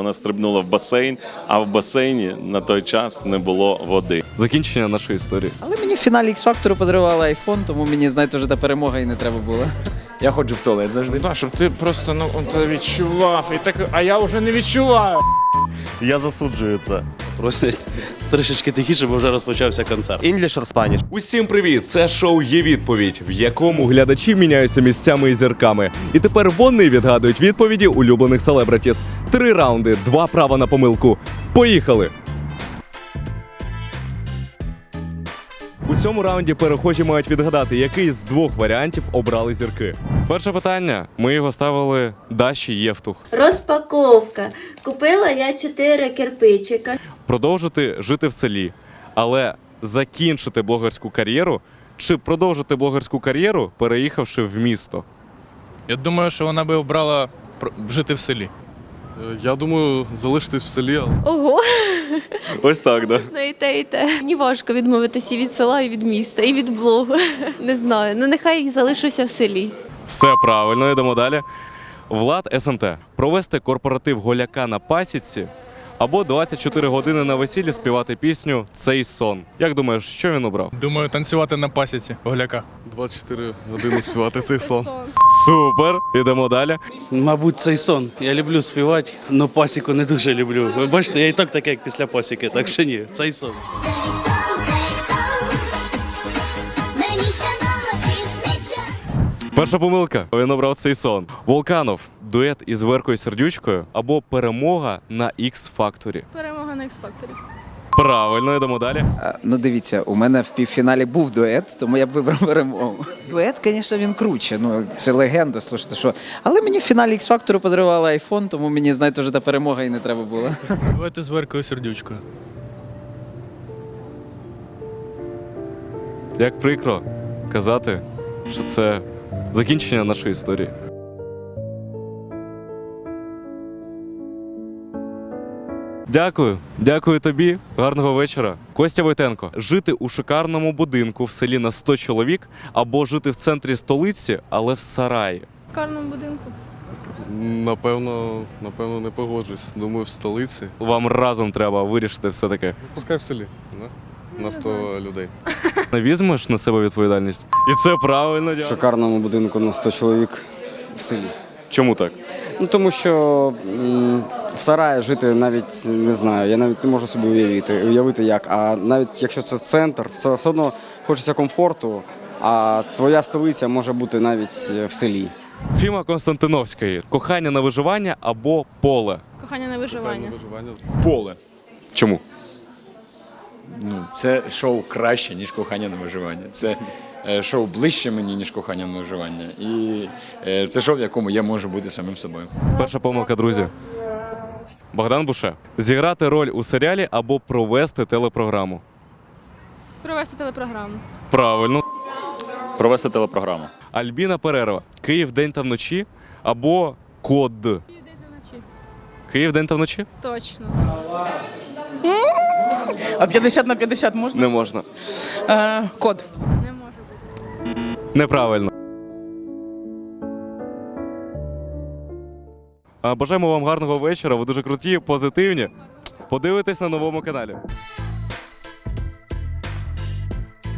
вона стрибнула в басейн, а в басейні на той час не було води. Закінчення нашої історії. Але мені в фіналі X-Factor подарували айфон, тому мені, знаєте, вже та перемога і не треба було. Я ходжу в туалет завжди. Да, щоб ти просто ну відчував і так, а я вже не відчуваю. Я засуджую це. Просять трішечки тихіше, бо вже розпочався концерт. English or Spanish? Усім привіт! Це шоу є відповідь, в якому глядачі міняються місцями і зірками. І тепер вони відгадують відповіді улюблених селебритіс. Три раунди, два права на помилку. Поїхали! У цьому раунді перехожі мають відгадати, який з двох варіантів обрали зірки. Перше питання. Ми його ставили Даші Євтух. Розпаковка. Купила я чотири кирпичика. Продовжити жити в селі, але закінчити блогерську кар'єру чи продовжити блогерську кар'єру, переїхавши в місто. Я думаю, що вона би обрала жити в селі. Я думаю, залишитись в селі. Ого, Ось так, да. ну і те, і те. Мені важко відмовитися і від села, і від міста, і від блогу. Не знаю. Ну нехай залишуся в селі. Все правильно, йдемо далі. Влад СМТ. Провести корпоратив голяка на пасіці або 24 години на весіллі співати пісню Цей сон. Як думаєш, що він обрав? Думаю, танцювати на пасіці голяка. 24 години співати цей сон. Супер! Ідемо далі. Мабуть, цей сон. Я люблю співати, але пасіку не дуже люблю. Ви бачите, я і так таке, як після пасіки, так що ні, цей сон. Перша помилка. Він обрав цей сон. Волканов. Дует із Веркою Сердючкою або перемога на X Factor. Перемога на X-Factor. Правильно, йдемо далі. А, Ну дивіться, у мене в півфіналі був дует, тому я б вибрав перемогу. Дует, звісно, він круче. Ну це легенда, слушайте, що. Але мені в фіналі X-Factor подарували айфон, тому мені, знаєте, вже та перемога і не треба було. Давайте з Веркою сердючкою. Як прикро казати, що це закінчення нашої історії. Дякую, дякую тобі. Гарного вечора. Костя Войтенко. Жити у шикарному будинку в селі на 100 чоловік або жити в центрі столиці, але в сараї. В карному будинку. Напевно, напевно, не погоджусь. Думаю, в столиці. Вам разом треба вирішити все таке. Пускай в селі. Да? На 100 людей. Не візьмеш на себе відповідальність? І це правильно. В дякую. шикарному будинку на 100 чоловік в селі. Чому так? Ну тому що м, в сараї жити навіть не знаю, я навіть не можу собі уявити, уявити як. А навіть якщо це центр, все, все одно хочеться комфорту, а твоя столиця може бути навіть е, в селі. Фіма Константиновської. Кохання на виживання або поле. Кохання на виживання. Виживання. Поле. Чому? Ну, це шоу краще, ніж кохання на виживання. Це е, шоу ближче мені, ніж кохання на виживання. І е, це шоу, в якому я можу бути самим собою. Перша помилка, друзі. Богдан Буше. Зіграти роль у серіалі або провести телепрограму. Провести телепрограму. Правильно. Провести телепрограму. Альбіна Перерва. Київ день та вночі або Код. Київ день та вночі. Київ день та вночі? Точно. А 50 на 50 можна? Не можна. Е, код. Не може. Неправильно. А, Бажаємо вам гарного вечора. Ви дуже круті, позитивні. Подивитесь на новому каналі.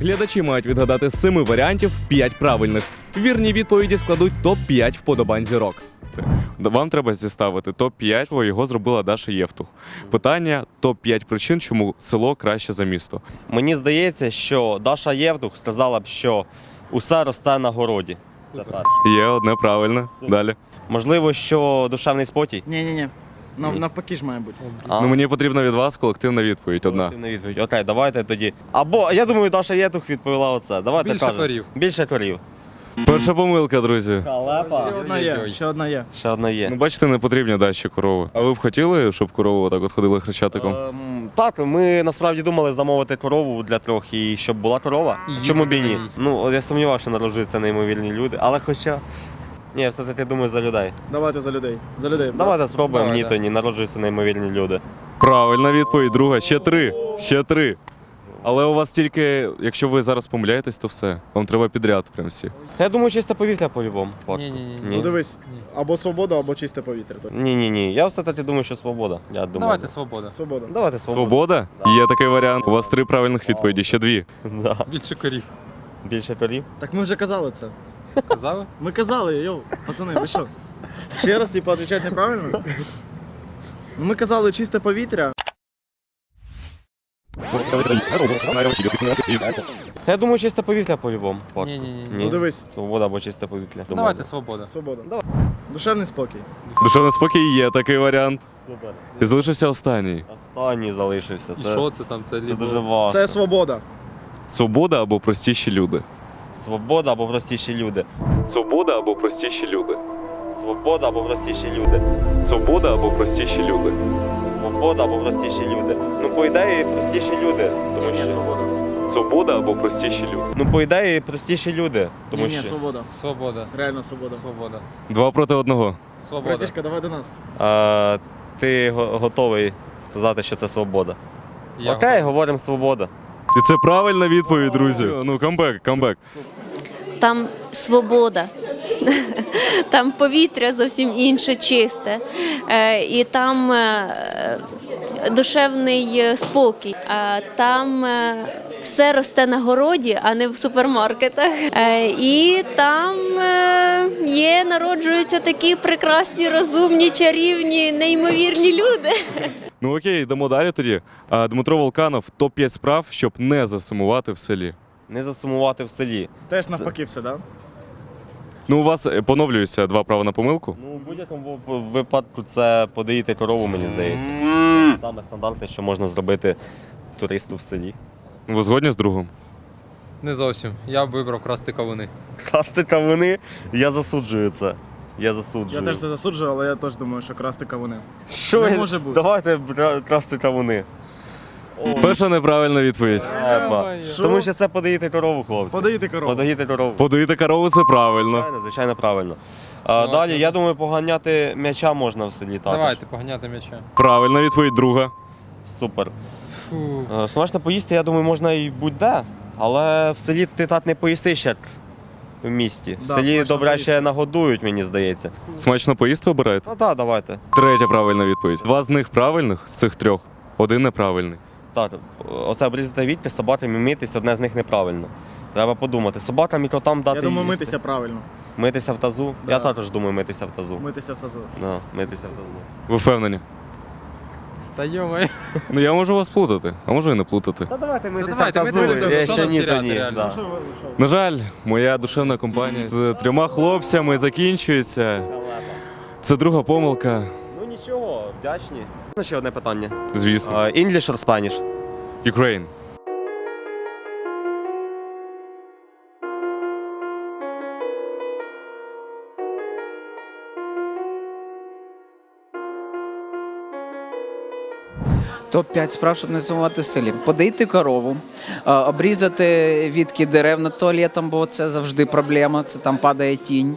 Глядачі мають відгадати з семи варіантів 5 правильних. Вірні відповіді складуть топ-5 вподобань зірок. Вам треба зіставити топ-5, бо його зробила Даша Євтух. Питання топ-5 причин, чому село краще за місто. Мені здається, що Даша Євтух сказала б, що усе росте на городі. Є одне правильне. Далі. Можливо, що душевний спокій. Ні, ні, ні. Навпаки ж має бути. А, Ну мені потрібна від вас колективна відповідь. Одна. колективна відповідь. Окей, давайте тоді. Або я думаю, Даша Євтух відповіла оце. Давайте Більше кажемо. корів. Більше корів. Перша помилка, друзі. Халепа. Ще одна є, ще одна є. Ще одна є. Ну, бачите, не потрібні дачі корови. А ви б хотіли, щоб корови отак от ходили хрещатиком? Ем, так, ми насправді думали замовити корову для трьох і щоб була корова. Чому б і ні? Ну, от я сумнівався, що народжуються неймовірні люди, але хоча. Ні, все-таки думаю за людей. Давайте за людей. За людей. Давайте спробуємо, Давай, ні, да. то ні, народжуються неймовірні люди. Правильна відповідь, друга. Ще три. Ще три. Але у вас тільки, якщо ви зараз помиляєтесь, то все. Вам треба підряд прям всі. Та я думаю, чисте повітря по-любому. Ні, ні, Ну дивись, або свобода, або чисте повітря. Ні, ні, ні. Я все-таки думаю, що свобода. Я думаю. Давайте свобода. Свобода. Давайте свобода. Свобода? Є такий варіант. У вас три правильних відповіді, ще дві. Да. Більше корів. Більше корів. Так ми вже казали це. Казали? Ми казали, йоу, пацани, ви що? Ще раз, типу, відповідати неправильно? Ну, ми казали чисте повітря. Та я думаю, чисте повітря по-любому. Ні, ні, ні. Ну дивись, Свобода або чисте повітря. Думаю. Давайте свобода. свобода. Душевний спокій. Душевний спокій є такий варіант. Супер. І залишився останній. Останній залишився. Це, що це там? Це це дуже важко. Це свобода. Свобода або простіші люди. Свобода або простіші люди. Свобода або простіші люди. Свобода або простіші люди. Свобода або простіші люди. Свобода або простіші люди. Ну, по ідеї, простіші люди. Тому що... Свобода або простіші люди. Ну, по ідеї, простіші люди. Тому Ні, ні, що свобода. Свобода. Реально свобода. Свобода. Два проти одного. Свобода. Братішка, давай до нас. а, ти го- готовий сказати, що це свобода. Я Окей, говоримо свобода. І це правильна відповідь, друзі. Ну, камбек, камбек. Там свобода. Там повітря зовсім інше, чисте. Е, І там е, душевний е, спокій. Е, Там все росте на городі, а не в супермаркетах. І там є, народжуються такі прекрасні, розумні, чарівні, неймовірні люди. Ну окей, йдемо далі тоді. Дмитро Волканов, топ-5 справ, щоб не засумувати в селі. Не засумувати в селі. Теж навпаки все, да? Ну, у вас е, поновлюється два права на помилку. Ну, у будь-якому випадку це подоїти корову, мені здається. Саме стандартне, що можна зробити туристу в селі. Ви згодні з другом? Не зовсім. Я б вибрав красти кавуни. Красти кавуни, я засуджую це. Я засуджую. Я теж це засуджую, але я теж думаю, що красти кавуни. Що не ви- може бути. Давайте бра- красти кавуни. Перша неправильна відповідь. Що? Тому що це подоїти корову, хлопці. Подоїти корову. Подоїти корову. Подоїти корову це правильно. Звичайно, звичайно, правильно. А, Ну, далі, я думаю, поганяти м'яча можна в селі також. Давайте поганяти м'яча. Правильна відповідь друга. Супер. Фу. Е, Смачно поїсти, я думаю, можна і будь-де. Але в селі ти так не поїсиш, як в місті. В Да, селі смачно добре поїсти. ще нагодують, мені здається. Смачно поїсти обираєте? Ну так, давайте. Третя правильна відповідь. Два з них правильних з цих трьох. Один неправильний. Так, оце обрізати вітки, собакам і митись, одне з них неправильно. Треба подумати. Собакам і котам дати Я думаю, їсти. митися правильно. Митися в тазу? Да. Я також думаю митися в тазу. Митися в тазу. Да, митися в тазу. Ви впевнені? Та йомай. Ну я можу вас плутати, а можу і не плутати. Та давайте митися давайте, в тазу. Я ще ні, то ні. Да. На жаль, моя душевна компанія з трьома хлопцями закінчується. Це друга помилка, Ну нічого, вдячні. Ну, ще одне питання. звісно. English or Spanish? Ukraine. Топ-5 справ, щоб не сумувати в селі. Подоїти корову, обрізати відки дерев над туалетом, бо це завжди проблема, це там падає тінь.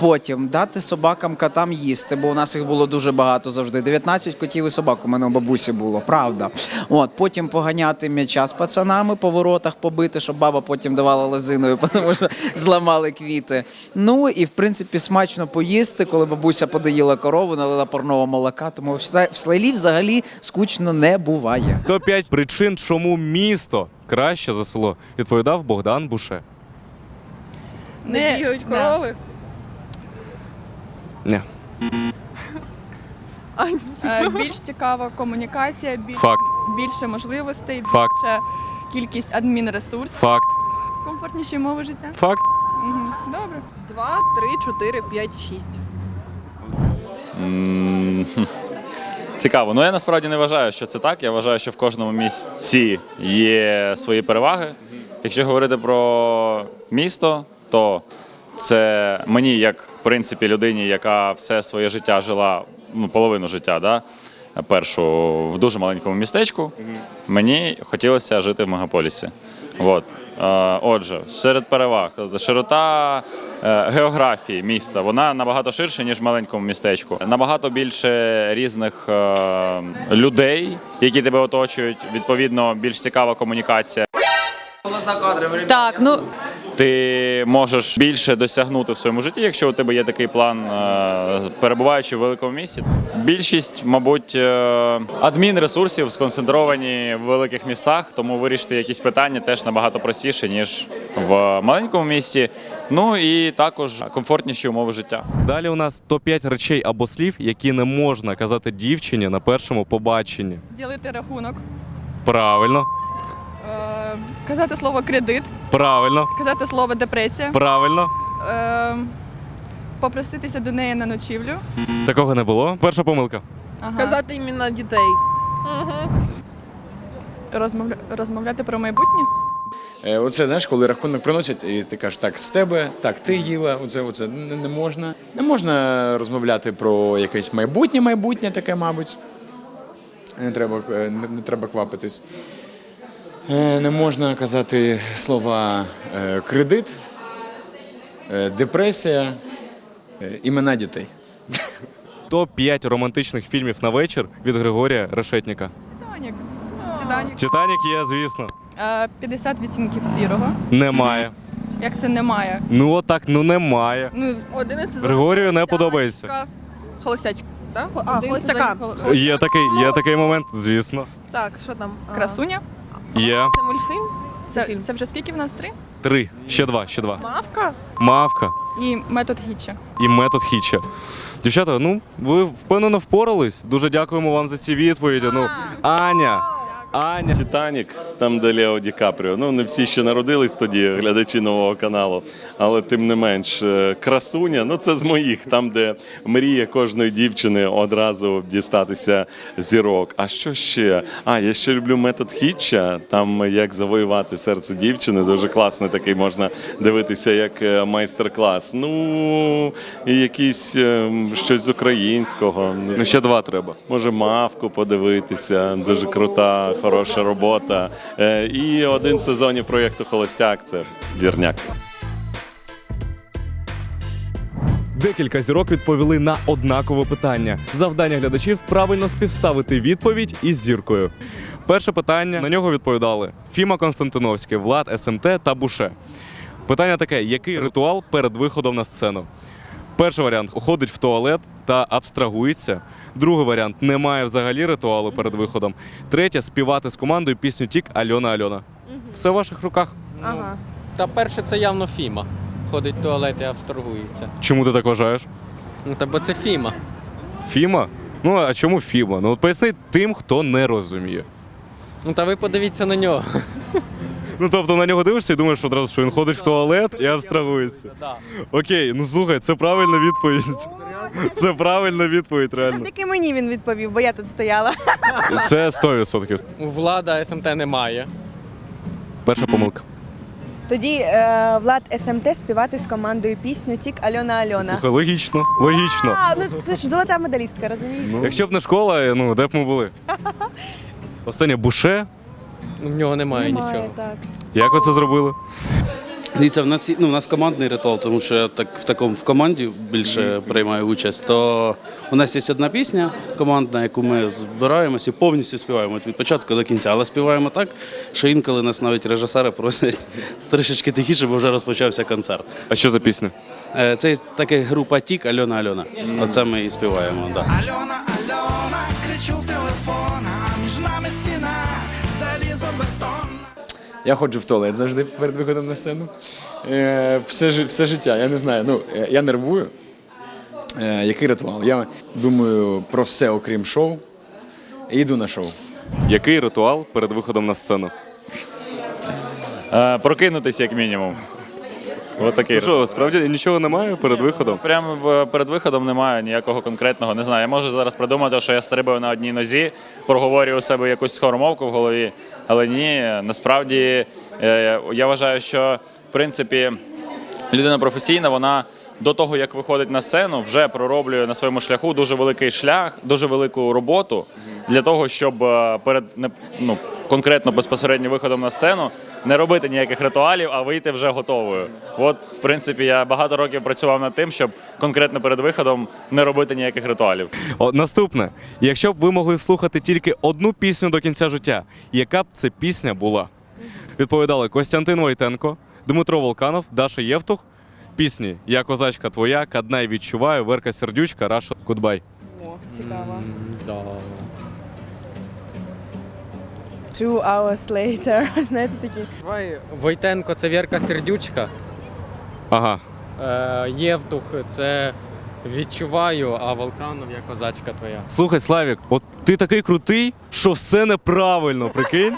Потім дати собакам котам їсти, бо у нас їх було дуже багато завжди. 19 котів і собак у мене у бабусі було, правда. От, потім поганяти м'яча з пацанами по воротах побити, щоб баба потім давала лозиною, тому що зламали квіти. Ну і в принципі смачно поїсти, коли бабуся подоїла корову, налила парного молока. Тому в селі взагалі скучно не буває. Топ-5 причин, чому місто краще за село, відповідав Богдан Буше. Не бігають корови. Ні. Е, Більш цікава комунікація, більш, Факт. більше можливостей, Факт. більше кількість адмінресурсів, Факт. комфортніші умови життя. Факт. Мгм, Добре. Два, три, чотири, п'ять, шість. Цікаво. Ну я насправді не вважаю, що це так. Я вважаю, що в кожному місці є свої переваги. Якщо говорити про місто, то це мені, як в принципі, людині, яка все своє життя жила, ну, половину життя, да? першу в дуже маленькому містечку, мені хотілося жити в мегаполісі. От. Е, Отже, серед переваг сказати, широта е, географії міста вона набагато ширша, ніж в маленькому містечку. Набагато більше різних е, людей, які тебе оточують. Відповідно, більш цікава комунікація. Так, ну Ти можеш більше досягнути в своєму житті, якщо у тебе є такий план, е, перебуваючи в великому місті. Більшість, мабуть, е, адмінресурсів сконцентровані в великих містах, тому вирішити якісь питання теж набагато простіше, ніж в маленькому місті. Ну і також комфортніші умови життя. Далі у нас топ-5 речей або слів, які не можна казати дівчині на першому побаченні. Ділити рахунок, Правильно, е, казати слово кредит, правильно, казати слово депресія, правильно. е, попроситися до неї на ночівлю. Такого не було. Перша помилка. Ага. казати іменно дітей. Розмовля... розмовляти про майбутнє. Е, Оце знаєш, коли рахунок приносять, і ти кажеш, так, з тебе, так, ти їла, оце, оце не, не можна. Не можна розмовляти про якесь майбутнє, майбутнє таке, мабуть. Не треба, е, не, не треба квапитись. Е, Не можна казати слова е, кредит, е, депресія, імена дітей. Топ-5 романтичних фільмів на вечір від Григорія Решетніка. Титанік. Титанік. Титанік є, звісно. Е, 50 відцінків сірого. Немає. Як це немає? Ну отак, ну немає. Ну, Один із Григорію не подобається. Холостячка. Так? А, холостяка. Є такий, є такий момент, звісно. Так, що там? Красуня. Є. Це мультфільм? Це, це вже скільки в нас три? Три. Ще два, ще два. Мавка? Мавка І метод Гітча. і метод Хітча. Дівчата, ну ви впевнено впорались. Дуже дякуємо вам за ці відповіді. Ну, Аня, Аня. Титанік, там де Лео Ді Капріо. Ну не всі ще народились тоді, глядачі нового каналу, але тим не менш, е, красуня, ну це з моїх, там, де мріє кожної дівчини одразу дістатися зірок. А що ще? А, я ще люблю метод Хітча, там як завоювати серце дівчини. Дуже класний такий можна дивитися як е, майстер-клас. Ну і якийсь е, щось з українського. Ну ще два треба. Може, мавку подивитися, дуже крута, хороша робота. Е, І один з сезонів проєкту Холостяк це вірняк. Декілька зірок відповіли на однакове питання. Завдання глядачів правильно співставити відповідь із зіркою. Перше питання на нього відповідали Фіма Константиновський, Влад СМТ та Буше. Питання таке: який ритуал перед виходом на сцену? Перший варіант уходить в туалет та абстрагується. Другий варіант немає взагалі ритуалу перед виходом. Третє співати з командою пісню Тік Альона Альона. Все в ваших руках. Ага. Та перше це явно Фіма. Ходить в туалет і абстрагується. Чому ти так вважаєш? Ну та бо це Фіма. Фіма? Ну а чому Фіма? Ну от поясни тим, хто не розуміє. Ну та ви подивіться на нього. Ну тобто на нього дивишся і думаєш одразу, що він ходить в туалет і абстрагується. Окей, ну слухай, це правильна відповідь. Це правильна відповідь, реально. Тільки мені він відповів, бо я тут стояла. Це 100%. У влада СМТ немає. Перша помилка. Тоді е, Влад СМТ співати з командою пісню Тік Альона Альона. Слухай, логічно, логічно. А, ну це ж золота медалістка, розумієте? Якщо б не школа, ну де б ми були? Останнє буше. У нього немає, нічого. так. Як ви це зробили? Дивіться, в нас ну, в нас командний ритуал, тому що я так в такому в команді більше приймаю участь. То у нас є одна пісня командна, яку ми збираємося і повністю співаємо від початку до кінця. Але співаємо так, що інколи нас навіть режисери просять трішечки тихіше, бо вже розпочався концерт. А що за пісня? Е, Це така група Тік Альона Альона. Оце ми і співаємо. Да. Альона, Альона, кричу Я ходжу в туалет завжди перед виходом на сцену. Е, все, все життя, я не знаю. Ну, е, я нервую. Е, який ритуал? Я думаю про все, окрім шоу. І йду на шоу. Який ритуал перед виходом на сцену? Прокинутися як мінімум. Отакий. Ну що, справді нічого немає перед виходом? Прямо перед виходом немає ніякого конкретного. Не знаю. Я можу зараз придумати, що я стрибаю на одній нозі, проговорюю у себе якусь скоромовку в голові. Але ні, насправді е, я вважаю, що в принципі людина професійна, вона до того, як виходить на сцену, вже пророблює на своєму шляху дуже великий шлях, дуже велику роботу для того, щоб е, перед не- ну, конкретно безпосередньо виходом на сцену не робити ніяких ритуалів, а вийти вже готовою. От, в принципі, я багато років працював над тим, щоб конкретно перед виходом не робити ніяких ритуалів. О, наступне. Якщо б ви могли слухати тільки одну пісню до кінця життя, яка б це пісня була? Відповідали Костянтин Войтенко, Дмитро Волканов, Даша Євтух. Пісні Я козачка твоя, Каднай відчуваю, Верка Сердючка, Раша Гудбай. О, цікаво. Да. Two hours later. Знаєте такі? Давай, Войтенко це Вірка Сердючка. Ага. Е, Євтух це відчуваю, а Волканов я козачка твоя. Слухай, Славік, от ти такий крутий, що все неправильно, прикинь?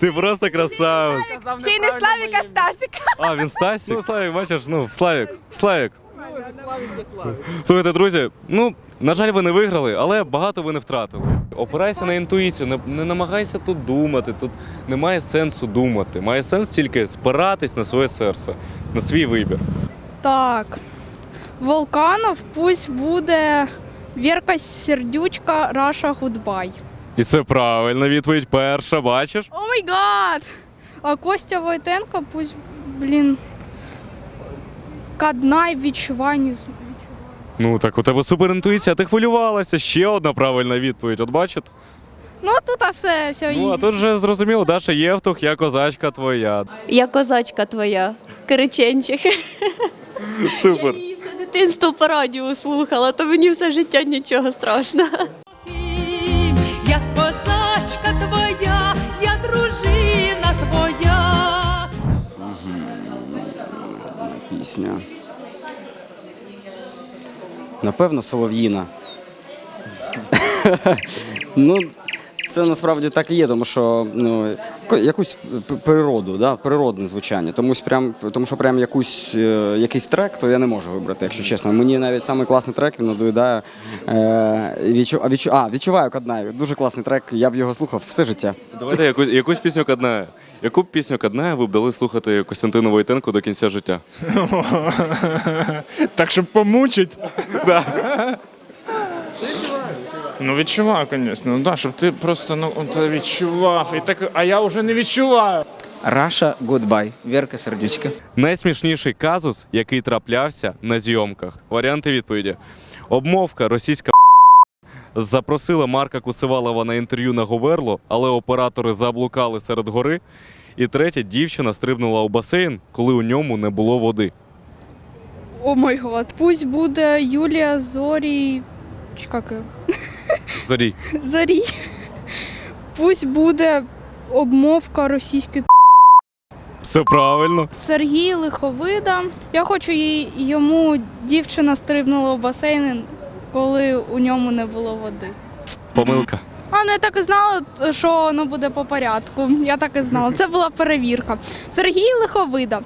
Ти просто красавець. Ще й не Славіка Стасіка. А, він Стасік? Ну, Славік, бачиш, ну, Славік, Славік. Слухайте, друзі, ну, на жаль, ви не виграли, але багато ви не втратили. Опирайся на інтуїцію, не, не намагайся тут думати, тут немає сенсу думати. Має сенс тільки спиратись на своє серце, на свій вибір. Так. Волканов пусть буде Вірка Сердючка Раша Гудбай. І це правильна відповідь перша, бачиш? О май гад! А Костя Войтенко пусть, блін. Каднай знаю. Ну так у тебе супер інтуїція, ти хвилювалася. Ще одна правильна відповідь. От бачите? Ну тут а все, все Ну а тут вже зрозуміло, Даша Євтух, я козачка твоя. Я козачка твоя, Кириченчих. Супер. І все дитинство по радіо слухала, то мені все життя нічого страшного. Я козачка твоя, я дружина твоя. Пісня. Напевно, Солов'їна. ну, це насправді так і є, тому що ну, якусь природу, да, природне звучання. Тому, прям, тому що прям якусь, е, якийсь трек, то я не можу вибрати, якщо чесно. Мені навіть самий класний трек він надоїдає. Е, відчу, а, відчу, а, відчуваю Каднаю. Дуже класний трек. Я б його слухав все життя. Давайте якусь, якусь пісню Кадная. Яку б пісню Кадная ви б дали слухати Костянтину Войтенку до кінця життя? Так, щоб помучить. Ну відчуваю, звісно. Ну да, щоб ти просто ну от відчував. І так, а я вже не відчуваю. Раша Гудбай. Вірка Сердючка. Найсмішніший казус, який траплявся на зйомках. Варіанти відповіді. Обмовка російська запросила Марка Кусивалова на інтерв'ю на Говерло, але оператори заблукали серед гори. І третя дівчина стрибнула у басейн, коли у ньому не було води. О май гад. Пусть буде Юлія як її? Зорій. Зорій. Пусть буде обмовка російської Все правильно. Сергій Лиховида. Я хочу їй, йому дівчина стрибнула в басейн, коли у ньому не було води. Помилка. А, ну я так і знала, що воно буде по порядку. Я так і знала. Це була перевірка. Сергій Лиховида.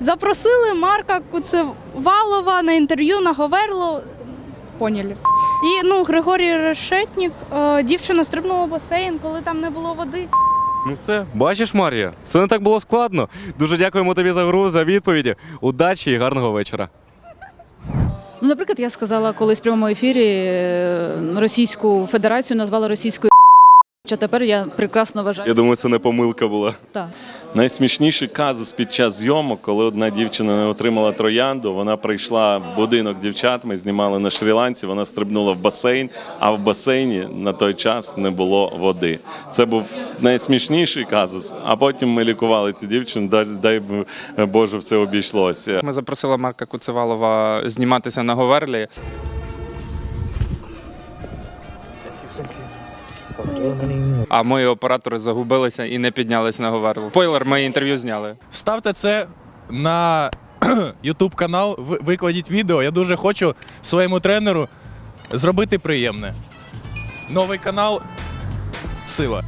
Запросили Марка Куцевалова на інтерв'ю на Говерло. Поняли. І ну, Григорій Решетнік, е, дівчина стрибнула в басейн, коли там не було води. Ну все, бачиш, Марія, все не так було складно. Дуже дякуємо тобі за гру, за відповіді. Удачі і гарного вечора. Ну, наприклад, я сказала колись в прямому ефірі е, Російську Федерацію назвала російською. А тепер я прекрасно вважаю. Я думаю, це не помилка була. Так. Найсмішніший казус під час зйомок, коли одна дівчина не отримала троянду, вона прийшла в будинок дівчат, ми знімали на Шрі-Ланці, вона стрибнула в басейн, а в басейні на той час не було води. Це був найсмішніший казус. А потім ми лікували цю дівчину, дай, дай Боже, все обійшлося. Ми запросили Марка Куцевалова зніматися на Говерлі. А мої оператори загубилися і не піднялися на Говерлу. Пойлер, ми інтерв'ю зняли. Вставте це на YouTube канал, викладіть відео. Я дуже хочу своєму тренеру зробити приємне. Новий канал Сила.